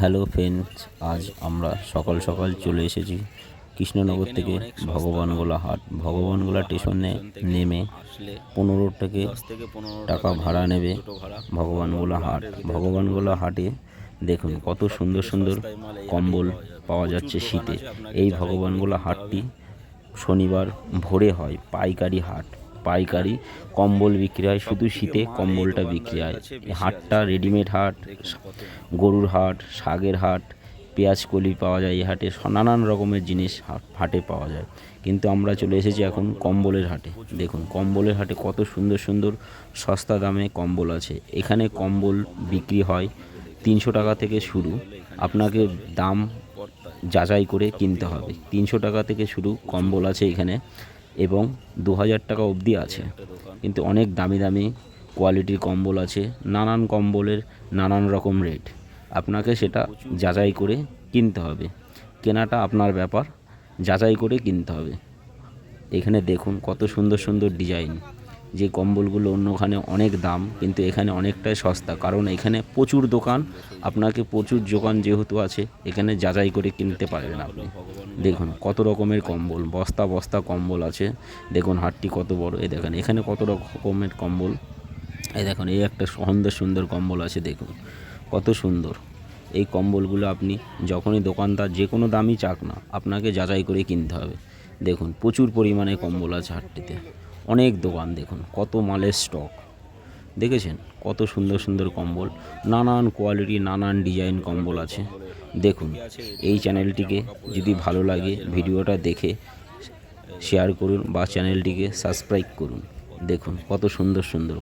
Hello friends আজ আমরা সকাল সকাল চলে এসেছি কৃষ্ণনগর থেকে ভগবানগোলা হাট। ভগবানগোলা স্টেশনে নেমে পনেরো থেকে টাকা ভাড়া নেবে ভগবানগোলা হাট। ভগবানগোলা হাটে দেখুন কত সুন্দর সুন্দর কম্বল পাওয়া যাচ্ছে শীতে। এই ভগবানগোলা হাটটি শনিবার ভোরে হয়, পাইকারি হাট। পাইকারি কম্বল বিক্রি হয় শুধু শীতে কম্বলটা বিক্রি হয়। হাটটা রেডিমেড হাট গরুর হাট শাকের হাট পেঁয়াজ কলি পাওয়া যায় এই হাটে নানান রকমের জিনিস হাটে পাওয়া যায়। কিন্তু আমরা চলে এসেছি এখন কম্বলের হাটে। দেখুন কম্বলের হাটে কত সুন্দর সুন্দর সস্তা দামে কম্বল আছে। এখানে কম্বল বিক্রি হয় তিনশো টাকা থেকে শুরু। আপনাকে দাম যাচাই করে কিনতে হবে। তিনশো টাকা থেকে শুরু কম্বল আছে এখানে। এবং দু হাজার টাকা অবধি আছে। কিন্তু অনেক দামি দামি কোয়ালিটির কম্বল আছে, নানান কম্বলের নানান রকম রেট আপনাকে সেটা যাচাই করে কিনতে হবে। কেনাটা আপনার ব্যাপার, যাচাই করে কিনতে হবে। এখানে দেখুন কত সুন্দর সুন্দর ডিজাইন যে কম্বলগুলো অন্যখানে অনেক দাম, কিন্তু এখানে অনেকটাই সস্তা। কারণ এখানে প্রচুর দোকান, আপনাকে প্রচুর দোকান যেহেতু আছে, এখানে যাচাই করে কিনতে পারবেন আপনি। দেখুন, কত রকমের কম্বল, বস্তা বস্তা কম্বল আছে। দেখুন, হাটটি কত বড়। এই দেখেন, এখানে কত রকমের কম্বল? এই দেখুন, এই একটা সুন্দর সুন্দর কম্বল আছে, দেখুন। কত সুন্দর। এই কম্বলগুলো আপনি যখনই দোকানদার যে কোনো দামই চাক না, আপনাকে যাচাই করে কিনতে হবে। দেখুন, প্রচুর পরিমাণে কম্বল আছে হাটটিতে। অনেক দোকান, দেখুন, কত মালের স্টক। দেখেছেন? কত সুন্দর সুন্দর কম্বল। নানান কোয়ালিটি, নানান ডিজাইন কম্বল আছে। দেখুন, এই চ্যানেলটিকে যদি ভালো লাগে ভিডিওটা দেখে শেয়ার করুন বা চ্যানেলটিকে সাবস্ক্রাইব করুন। দেখুন কত সুন্দর সুন্দর